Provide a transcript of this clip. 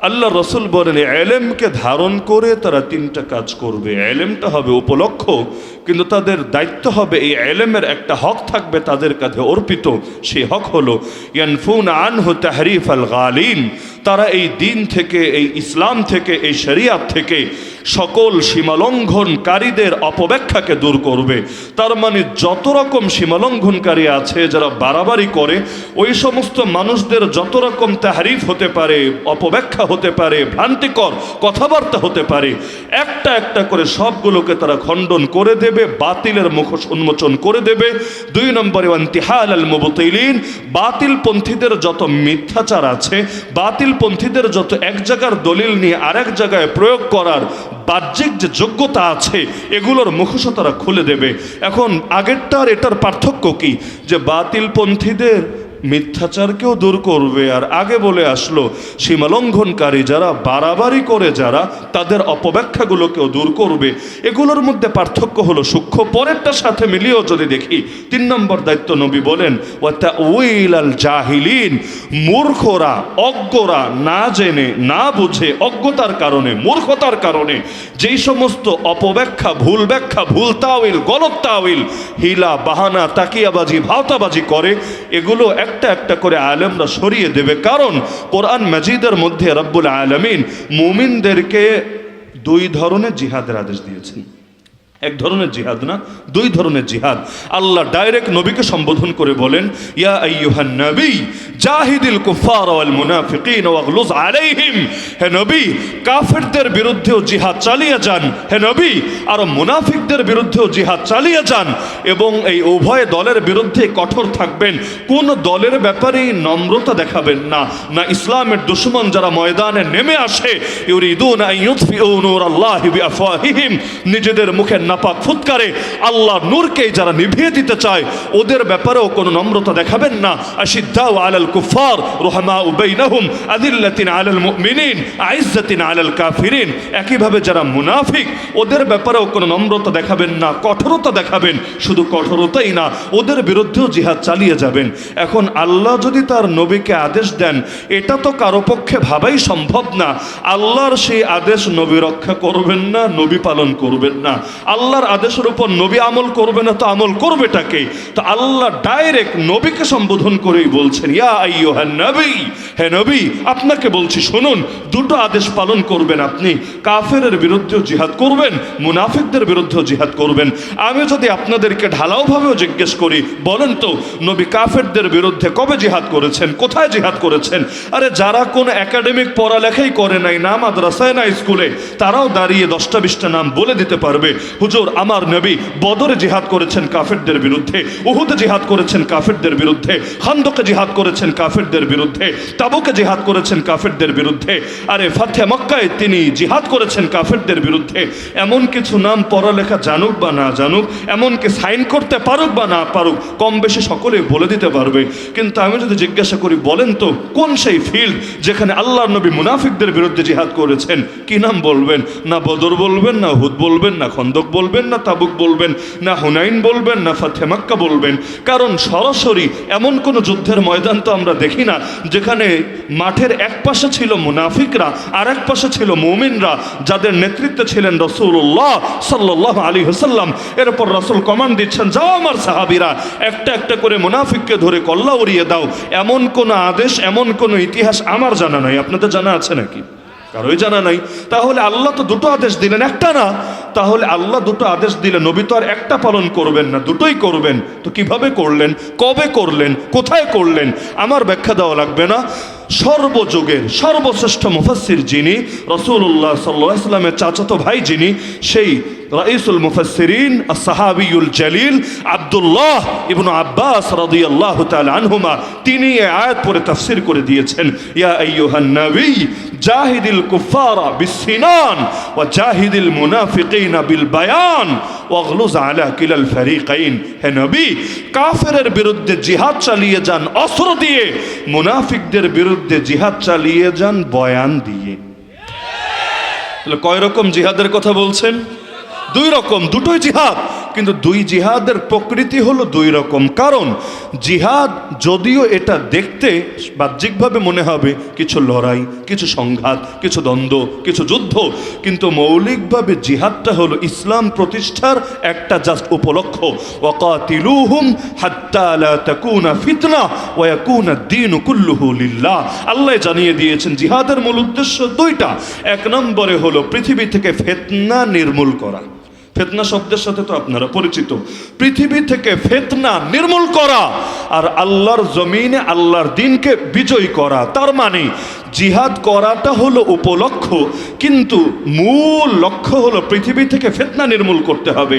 আল্লাহ রসুল বলেন, এলেমকে ধারণ করে তারা তিনটা কাজ করবে। এলেমটা হবে উপলক্ষ, কিন্তু তাদের দায়িত্ব হবে এই এলেমের একটা হক থাকবে তাদের কাছে অর্পিত। সেই হক হলো, ইয়ানফুন আনহু তাহরিফ আল গালিন তারা এই দিন থেকে, এই ইসলাম থেকে, এই শরিয়াত থেকে সকল সীমালঙ্ঘনকারীদের অপব্যাখ্যাকে দূর করবে। তার মানে যত রকম সীমালঙ্ঘনকারী আছে, যারা বাড়াবাড়ি করে, ওই সমস্ত মানুষদের যত রকম তাহারিফ হতে পারে, অপব্যাখ্যা হতে পারে, ভ্রান্তিকর কথাবার্তা হতে পারে, একটা একটা করে সবগুলোকে তারা খণ্ডন করে দেবে, বাতিলের মুখোশ উন্মোচন করে দেবে। দুই নম্বরে, ওয়ান্তিহাল আল মুবতিলিন, বাতিলপন্থীদের যত মিথ্যাচার আছে, বাতিলপন্থীদের যত এক জায়গার দলিল নিয়ে আরেক জায়গায় প্রয়োগ করার বাহ্যিক যে যোগ্যতা আছে, এগুলোর মুখোশ তারা খুলে দেবে। এখন আগেরটার এটার পার্থক্য কি? যে বাতিলপন্থীদের মিথ্যাচারকেও দূর করবে। আর আগে বলে আসলো, সীমালঙ্ঘনকারী যারা বাড়াবাড়ি করে যারা, তাদের অপব্যাখ্যাগুলোকেও দূর করবে। এগুলোর মধ্যে পার্থক্য হলো সূক্ষ্ম। পরেরটার সাথে মিলিয়েও যদি দেখি, তিন নম্বর দায়িত্ব নবী বলেন ওয়াতা উইল আল জাহিলিন মূর্খরা, অজ্ঞরা না জেনে, না বুঝে, অজ্ঞতার কারণে, মূর্খতার কারণে, যেই সমস্ত অপব্যাখ্যা, ভুল ব্যাখ্যা, ভুল তাওইল গলত তাওইল, হিলা, বাহানা, তাকিয়াবাজি, ভাওতাবাজি করে এগুলো একটা একটা করে আলেমরা সরিয়ে দেবে। কারণ কোরআন মাজিদের মধ্যে রব্বুল আলমিন মুমিনদেরকে দুই ধরনের জিহাদের আদেশ দিয়েছেন। এক ধরনের জিহাদ না? দুই ধরনের জিহাদ। আল্লাহ ডাইরেক্ট নবীকে সম্বোধন করে বলেন জাহিদিল কুফার ওয়াল মুনাফিকিন হে নবী, কাফেরদের বিরুদ্ধেও জিহাদ চালিয়ে যান। হে নবী, আর মুনাফিকদের বিরুদ্ধেও জিহাদ চালিয়ে যান এবং এই উভয় দলের বিরুদ্ধে কঠোর থাকবেন। কোন দলের ব্যাপারেই নম্রতা দেখাবেন না। না ইসলামের দুশ্মন যারা ময়দানে নেমে আসে, ইউরিদুন ইউতফিউ নূরাল্লাহি বিআফওয়াহিহিম। নিজেদের মুখে নাপাক ফুৎকারে আল্লাহ নূরকে যারা নিভিয়ে দিতে চায়, ওদের ব্যাপারেও কোনো নম্রতা দেখাবেন না। আশিদ্দাউ আলাল কুফার রুহামা বাইনাহুম, আদিল্লাতিন আলাল মুমিনিন, আইজ্জাতিন আলাল কাফিরিন। একইভাবে যারা মুনাফিক, ওদের ব্যাপারেও কোনো নম্রতা দেখাবেন না, কঠোরতা দেখাবেন, শুধু কঠোরতাই না, ওদের বিরুদ্ধেও জিহাদ চালিয়ে যাবেন। এখন আল্লাহ যদি তার নবীকে আদেশ দেন, এটা তো কারও পক্ষে ভাবাই সম্ভব না। আল্লাহর সেই আদেশ নবী রক্ষা করবেন না, নবী পালন করবেন না। আল্লাহর আদেশের উপর নবী আমল করবে না, তো আমল করবেটাকে তো আল্লাহ ডাইরেক্ট নবীকে সম্বোধন করেই বলছেন, ইয়া আইয়ুহান নবী, হে নবী, আপনাকে বলছি, শুনুন, দুটো আদেশ পালন করবেন আপনি। কাফেরের বিরুদ্ধেও জিহাদ করবেন, মুনাফিকদের বিরুদ্ধেও জিহাদ করবেন। আমি যদি আপনাদেরকে ঢালাওভাবেও জিজ্ঞেস করি, বলেন তো, নবী কাফেরদের বিরুদ্ধে কবে জিহাদ করেছেন, কোথায় জিহাদ করেছেন? আরে যারা কোন একাডেমিক পড়ালেখাই করে নাই, না মাদ্রাসায়, না স্কুলে, তারাও দাঁড়িয়ে দশটা বিশটা নাম বলে দিতে পারবে। হুজুর, আমার নবী বদরে জিহাদ করেছেন কাফেরদের বিরুদ্ধে, উহুদে জিহাদ করেছেন কাফেরদের বিরুদ্ধে খান্দকে জিহাদ করেছেন কাফেরদের বিরুদ্ধে, তাবুকে জিহাদ করেছেন কাফেরদের বিরুদ্ধে, আরে ফাতে মক্কায় তিনি জিহাদ করেছেন কাফেরদের বিরুদ্ধে, এমন কিছু নাম পড়ালেখা জানুক বা না জানুক এমনকি সাইন করতে পারুক বা না পারুক, কম বেশি সকলেই বলে দিতে পারবে, কিন্তু আমি যদি জিজ্ঞাসা করি, বলেন তো, কোন সেই ফিল্ড যেখানে আল্লাহ নবী মুনাফিকদের বিরুদ্ধে জিহাদ করেছেন? কি নাম বলবেন? না বদর বলবেন, না হুদ বলবেন, না খন্দক বলবেন না তাবুক বলবেন, না হুনাইন বলবেন, না ফাতেমাক্কা বলবেন। কারণ সরাসরি এমন কোনো যুদ্ধের ময়দান তো আমরা দেখি না, যেখানে মাঠের এক পাশে ছিল মুনাফিকরা, আর এক পাশে ছিল মুমিনরা, যাদের নেতৃত্বে ছিলেন রসুল্লাহ সাল্লাহ আলী হুসাল্লাম এরপর রসুল কমান্ড দিচ্ছেন, যাও আমার সাহাবিরা, একটা একটা করে মুনাফিককে ধরে কল্লা উড়িয়ে দাও। এমন কোনো আদেশ, এমন কোনো ইতিহাস আমার জানা নাই। আপনাদের জানা আছে নাকি? কারোই জানা নাই। তাহলে আল্লাহ তো দুটো আদেশ দিলেন, একটা না তাহলে আল্লাহ দুটো আদেশ দিলে নবী তো আর একটা পালন করবেন না, দুটোই করবেন। তো কীভাবে করলেন? কবে করলেন? কোথায় করলেন? আমার ব্যাখ্যা দেওয়া লাগবে না। সর্বযুগের সর্বশ্রেষ্ঠ মুফাসির যিনি রসুল্লাহ সাল্লাহ ইসলামের চাচাতো ভাই যিনি, সেই রাইসুল মুফাসসিরিন সাহাবিউল জালিল, আব্দুল্লাহ ইবনু আব্বাস রাদিয়াল্লাহু তাআলা আনহুমা, তিনি এই আয়াত পরে তাফসীর করে দিয়েছেন, ইয়া আইয়ুহান নবী, জাহিদিল কুফারা বিসিনান ওয়া জাহিদিল মুনাফিকিনা বিল বায়ান ওয়াগলুজ আলা কিলাল ফারিকাইন। হে নবী, কাফেরের বিরুদ্ধে জিহাদ চালিয়ে যান অস্ত্র দিয়ে, মুনাফিকদের বিরুদ্ধে জিহাদ চালিয়ে যান বয়ান দিয়ে। তাহলে কয় রকম জিহাদের কথা বলছেন? দুই রকম, দুটোই জিহাদ। কিন্তু দুই জিহাদের প্রকৃতি হলো দুই রকম। কারণ জিহাদ যদিও এটা দেখতে বাহ্যিকভাবে মনে হবে কিছু লড়াই, কিছু সংঘাত, কিছু দ্বন্দ্ব, কিছু যুদ্ধ, কিন্তু মৌলিকভাবে জিহাদটা হলো ইসলাম প্রতিষ্ঠার একটা জাস্ট উপলক্ষ। ওয়াকাতিলুহুম হাত্তা লা তাকুনা ফিতনা ওয়া ইয়াকুনা দ্বীন কুল্লুহু লিল্লাহ। আল্লাহ জানিয়ে দিয়েছেন, জিহাদের মূল উদ্দেশ্য দুইটা। এক নম্বরে হলো পৃথিবী থেকে ফিতনা নির্মূল করা। ফেতনা শব্দের সাথে তো আপনারা পরিচিত। পৃথিবী থেকে ফেতনা নির্মূল করা আর আল্লাহর জমিনে আল্লাহর দিনকে বিজয় করা। তার মানে জিহাদ করাটা হলো উপলক্ষ, কিন্তু মূল লক্ষ্য হলো পৃথিবী থেকে ফেতনা নির্মূল করতে হবে।